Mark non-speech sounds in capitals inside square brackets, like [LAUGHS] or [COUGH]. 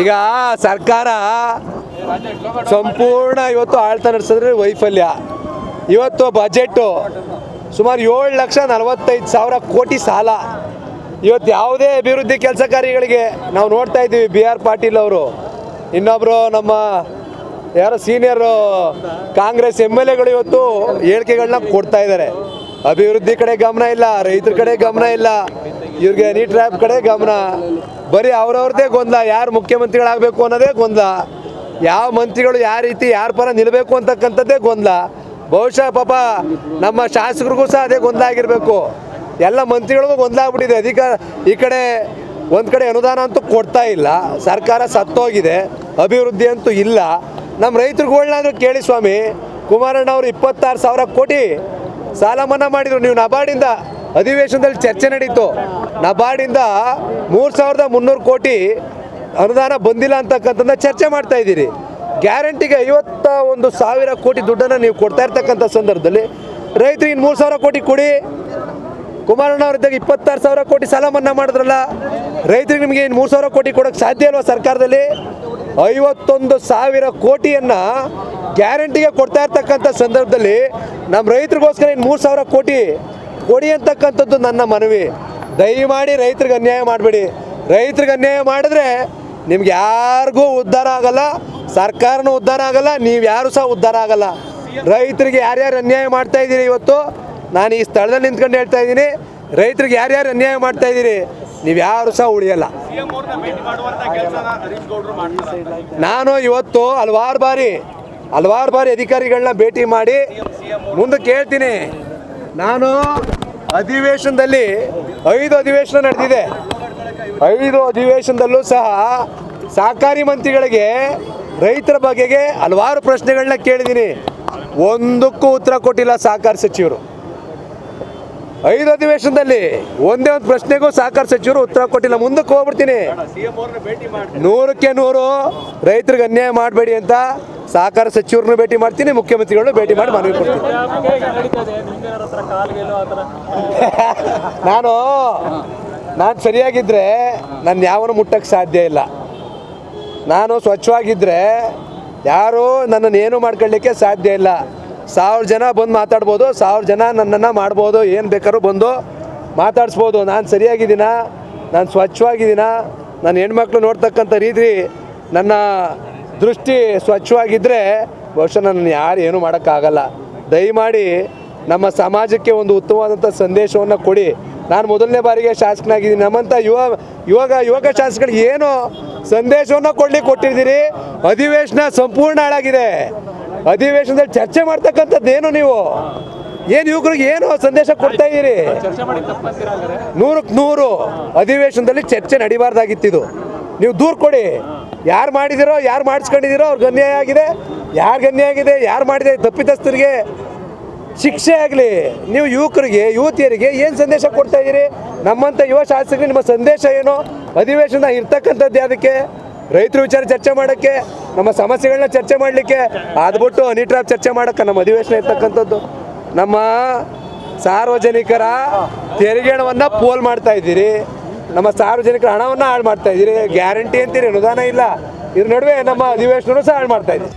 ಈಗ ಸರ್ಕಾರ ಸಂಪೂರ್ಣ ಇವತ್ತು ಆಳ್ತಾ ನಡೆಸಿದ್ರೆ ವೈಫಲ್ಯ. ಇವತ್ತು ಬಜೆಟ್ಟು ಸುಮಾರು ಏಳು ಲಕ್ಷ ನಲವತ್ತೈದು ಸಾವಿರ ಕೋಟಿ ಸಾಲ. ಇವತ್ತು ಯಾವುದೇ ಅಭಿವೃದ್ಧಿ ಕೆಲಸ ಕಾರ್ಯಗಳಿಗೆ ನಾವು ನೋಡ್ತಾ ಇದ್ದೀವಿ ಬಿ ಆರ್ ಪಾಟೀಲ್ ಅವರು. ಇನ್ನೊಬ್ಬರು ನಮ್ಮ ಯಾರೋ ಸೀನಿಯರ್ ಕಾಂಗ್ರೆಸ್ ಎಂ ಎಲ್ ಎಗಳು ಇವತ್ತು ಹೇಳಿಕೆಗಳನ್ನ ಕೊಡ್ತಾ ಇದ್ದಾರೆ. ಅಭಿವೃದ್ಧಿ ಕಡೆ ಗಮನ ಇಲ್ಲ, ರೈತರ ಕಡೆ ಗಮನ ಇಲ್ಲ. ಇವ್ರಿಗೆ ನೀ ಟ್ರ್ಯಾಪ್ ಕಡೆ ಗಮನ. ಬರೀ ಅವ್ರವ್ರದ್ದೇ ಗೊಂದಲ, ಯಾರು ಮುಖ್ಯಮಂತ್ರಿಗಳಾಗಬೇಕು ಅನ್ನೋದೇ ಗೊಂದಲ. ಯಾವ ಮಂತ್ರಿಗಳು ಯಾವ ರೀತಿ, ಯಾರ ಪರ ನಿಲ್ಲಬೇಕು ಅಂತಕ್ಕಂಥದ್ದೇ ಗೊಂದಲ. ಬಹುಶಃ ಪಾಪ ನಮ್ಮ ಶಾಸಕರಿಗೂ ಸಹ ಅದೇ ಗೊಂದಲ ಆಗಿರಬೇಕು. ಎಲ್ಲ ಮಂತ್ರಿಗಳಿಗೂ ಗೊಂದಲ ಆಗ್ಬಿಟ್ಟಿದೆ. ಅಧಿಕಾರ ಈ ಕಡೆ ಒಂದು ಕಡೆ ಅನುದಾನ ಅಂತೂ ಕೊಡ್ತಾ ಇಲ್ಲ. ಸರ್ಕಾರ ಸತ್ತೋಗಿದೆ. ಅಭಿವೃದ್ಧಿ ಅಂತೂ ಇಲ್ಲ. ನಮ್ಮ ರೈತರುಗಳನ್ನಾದ್ರೂ ಕೇಳಿ ಸ್ವಾಮಿ. ಕುಮಾರಣ್ಣ ಅವರು ಇಪ್ಪತ್ತಾರು ಸಾವಿರ ಕೋಟಿ ಸಾಲ ಮನ್ನಾ ಮಾಡಿದರು. ನೀವು ನಬಾರ್ಡಿಂದ ಅಧಿವೇಶನದಲ್ಲಿ ಚರ್ಚೆ ನಡೀತು. ನಬಾರ್ಡಿಂದ ಮೂರು ಸಾವಿರದ ಮುನ್ನೂರು ಕೋಟಿ ಅನುದಾನ ಬಂದಿಲ್ಲ ಅಂತಕ್ಕಂಥದ್ದು ಚರ್ಚೆ ಮಾಡ್ತಾ ಇದ್ದೀರಿ. ಗ್ಯಾರಂಟಿಗೆ ಐವತ್ತ ಒಂದು ಸಾವಿರ ಕೋಟಿ ದುಡ್ಡನ್ನು ನೀವು ಕೊಡ್ತಾ ಇರ್ತಕ್ಕಂಥ ಸಂದರ್ಭದಲ್ಲಿ ರೈತರಿಗೆ ಇನ್ನು ಮೂರು ಸಾವಿರ ಕೋಟಿ ಕೊಡಿ. ಕುಮಾರಣ್ಣ ಅವರಿದ್ದಾಗ ಇಪ್ಪತ್ತಾರು ಸಾವಿರ ಕೋಟಿ ಸಾಲ ಮನ್ನಾ ಮಾಡಿದ್ರಲ್ಲ, ರೈತರಿಗೆ ನಿಮಗೆ ಇನ್ನು ಮೂರು ಸಾವಿರ ಕೋಟಿ ಕೊಡೋಕ್ಕೆ ಸಾಧ್ಯ ಅಲ್ವಾ ಸರ್ಕಾರದಲ್ಲಿ? ಐವತ್ತೊಂದು ಸಾವಿರ ಕೋಟಿಯನ್ನು ಗ್ಯಾರಂಟಿಗೆ ಕೊಡ್ತಾ ಇರ್ತಕ್ಕಂಥ ಸಂದರ್ಭದಲ್ಲಿ ನಮ್ಮ ರೈತರಿಗೋಸ್ಕರ ಇನ್ನು ಮೂರು ಸಾವಿರ ಕೋಟಿ ಕೊಡಿ ಅಂತಕ್ಕಂಥದ್ದು ನನ್ನ ಮನವಿ. ದಯಮಾಡಿ ರೈತರಿಗೆ ಅನ್ಯಾಯ ಮಾಡಬೇಡಿ. ರೈತರಿಗೆ ಅನ್ಯಾಯ ಮಾಡಿದ್ರೆ ನಿಮ್ಗೆ ಯಾರಿಗೂ ಉದ್ಧಾರ ಆಗಲ್ಲ ಸರ್ಕಾರನೂ ಉದ್ಧಾರ ಆಗಲ್ಲ ನೀವು ಯಾರು ಸಹ ಉದ್ಧಾರ ಆಗಲ್ಲ. ರೈತರಿಗೆ ಯಾರ್ಯಾರು ಅನ್ಯಾಯ ಮಾಡ್ತಾ ಇದ್ದೀರಿ ಇವತ್ತು? ನಾನು ಈ ಸ್ಥಳದಲ್ಲಿ ನಿಂತ್ಕೊಂಡು ಹೇಳ್ತಾ ಇದ್ದೀನಿ. ರೈತರಿಗೆ ಯಾರ್ಯಾರು ಅನ್ಯಾಯ ಮಾಡ್ತಾ ಇದ್ದೀರಿ? ನೀವು ಯಾರು ಸಹ ಉಳಿಯಲ್ಲ. ನಾನು ಇವತ್ತು ಹಲವಾರು ಬಾರಿ ಹಲವಾರು ಬಾರಿ ಅಧಿಕಾರಿಗಳನ್ನ ಭೇಟಿ ಮಾಡಿ ಮುಂದೆ ಹೇಳ್ತೀನಿ. ನಾನು ಅಧಿವೇಶನದಲ್ಲಿ ಐದು ಅಧಿವೇಶನ ನಡೆದಿದೆ. ಐದು ಅಧಿವೇಶನದಲ್ಲೂ ಸಹ ಸಹಕಾರಿ ಮಂತ್ರಿಗಳಿಗೆ ರೈತರ ಬಗೆಗೆ ಹಲವಾರು ಪ್ರಶ್ನೆಗಳನ್ನ ಕೇಳಿದ್ದೀನಿ. ಒಂದಕ್ಕೂ ಉತ್ತರ ಕೊಟ್ಟಿಲ್ಲ ಸಹಕಾರ ಸಚಿವರು. ಐದು ಅಧಿವೇಶನದಲ್ಲಿ ಒಂದೇ ಒಂದು ಪ್ರಶ್ನೆಗೂ ಸಹಕಾರ ಸಚಿವರು ಉತ್ತರ ಕೊಟ್ಟಿಲ್ಲ. ಮುಂದಕ್ಕೆ ಹೋಗ್ಬಿಡ್ತೀನಿ. ನೂರಕ್ಕೆ ನೂರು, ರೈತರಿಗೆ ಅನ್ಯಾಯ ಮಾಡಬೇಡಿ ಅಂತ ಸಹಕಾರ ಸಚಿವರನ್ನು ಭೇಟಿ ಮಾಡ್ತೀನಿ, ಮುಖ್ಯಮಂತ್ರಿಗಳನ್ನು ಭೇಟಿ ಮಾಡಿ ಮನವಿ ಕೊಡ್ತೀನಿ. [LAUGHS] ನಾನು ನಾನು ಸರಿಯಾಗಿದ್ದರೆ ನಾನು ಯಾವನು ಮುಟ್ಟಕ್ಕೆ ಸಾಧ್ಯ ಇಲ್ಲ. ನಾನು ಸ್ವಚ್ಛವಾಗಿದ್ದರೆ ಯಾರೂ ನನ್ನನ್ನು ಏನು ಮಾಡ್ಕೊಳ್ಳಿಕ್ಕೆ ಸಾಧ್ಯ ಇಲ್ಲ. ಸಾವಿರ ಜನ ಬಂದು ಮಾತಾಡ್ಬೋದು, ಸಾವಿರ ಜನ ನನ್ನನ್ನು ಮಾಡ್ಬೋದು, ಏನು ಬೇಕಾದ್ರೂ ಬಂದು ಮಾತಾಡಿಸ್ಬೋದು. ನಾನು ಸರಿಯಾಗಿದ್ದೀನ? ನಾನು ಸ್ವಚ್ಛವಾಗಿದ್ದೀನ? ನನ್ನ ಹೆಣ್ಮಕ್ಳು ನೋಡ್ತಕ್ಕಂಥ ರೀತಿ ನನ್ನ ದೃಷ್ಟಿ ಸ್ವಚ್ಛವಾಗಿದ್ದರೆ ಬಹುಶಃ ನನ್ನ ಯಾರು ಏನೂ ಮಾಡೋಕ್ಕಾಗಲ್ಲ. ದಯಮಾಡಿ ನಮ್ಮ ಸಮಾಜಕ್ಕೆ ಒಂದು ಉತ್ತಮವಾದಂಥ ಸಂದೇಶವನ್ನು ಕೊಡಿ. ನಾನು ಮೊದಲನೇ ಬಾರಿಗೆ ಶಾಸಕನಾಗಿದ್ದೀನಿ. ನಮ್ಮಂಥ ಯುವ ಯುವಕ ಯುವಕ ಶಾಸಕರಿಗೆ ಏನು ಸಂದೇಶವನ್ನು ಕೊಡ್ಲಿಕ್ಕೆ ಕೊಟ್ಟಿದ್ದೀರಿ? ಅಧಿವೇಶನ ಸಂಪೂರ್ಣ ಹಾಳಾಗಿದೆ. ಅಧಿವೇಶನದಲ್ಲಿ ಚರ್ಚೆ ಮಾಡ್ತಕ್ಕಂಥದ್ದೇನು ನೀವು? ಏನು ಯುವಕರಿಗೆ ಏನು ಸಂದೇಶ ಕೊಡ್ತಾ ಇದ್ದೀರಿ? ನೂರಕ್ಕೆ ನೂರು ಅಧಿವೇಶನದಲ್ಲಿ ಚರ್ಚೆ ನಡಿಬಾರ್ದಾಗಿತ್ತಿದು ನೀವು ದೂರ ಕೊಡಿ. ಯಾರು ಮಾಡಿದಿರೋ, ಯಾರು ಮಾಡಿಸ್ಕೊಂಡಿದ್ದೀರೋ ಅವ್ರಿಗೆ ಅನ್ಯಾಯ ಆಗಿದೆ. ಯಾರು ಅನ್ಯಾಯ ಆಗಿದೆ, ಯಾರು ಮಾಡಿದೆ ತಪ್ಪಿತಸ್ಥರಿಗೆ ಶಿಕ್ಷೆ ಆಗಲಿ. ನೀವು ಯುವಕರಿಗೆ, ಯುವತಿಯರಿಗೆ ಏನು ಸಂದೇಶ ಕೊಡ್ತಾ ಇದ್ದೀರಿ? ನಮ್ಮಂಥ ಯುವ ಶಾಸಕರಿಗೆ ನಿಮ್ಮ ಸಂದೇಶ ಏನು? ಅಧಿವೇಶನ ಇರ್ತಕ್ಕಂಥದ್ದು ಯಾವುದಕ್ಕೆ? ರೈತರ ವಿಚಾರ ಚರ್ಚೆ ಮಾಡೋಕ್ಕೆ, ನಮ್ಮ ಸಮಸ್ಯೆಗಳನ್ನ ಚರ್ಚೆ ಮಾಡಲಿಕ್ಕೆ ಅದ್ಬಿಟ್ಟು ಅನಿಟ್ರಾಪ್ ಚರ್ಚೆ ಮಾಡೋಕ್ಕೆ ನಮ್ಮ ಅಧಿವೇಶನ ಇರ್ತಕ್ಕಂಥದ್ದು. ನಮ್ಮ ಸಾರ್ವಜನಿಕರ ತೆರಿಗೆ ಹಣವನ್ನು ಪೋಲ್ ಮಾಡ್ತಾ ಇದ್ದೀರಿ. ನಮ್ಮ ಸಾರ್ವಜನಿಕರ ಹಣವನ್ನು ಹಾಳು ಮಾಡ್ತಾ ಇದ್ದೀರಿ. ಗ್ಯಾರಂಟಿ ಅಂತೀರಿ, ಅನುದಾನ ಇಲ್ಲ. ಇದ್ರ ನಡುವೆ ನಮ್ಮ ಅಧಿವೇಶನ ಸಹ ಹಾಳು ಮಾಡ್ತಾ ಇದ್ದೀರಿ.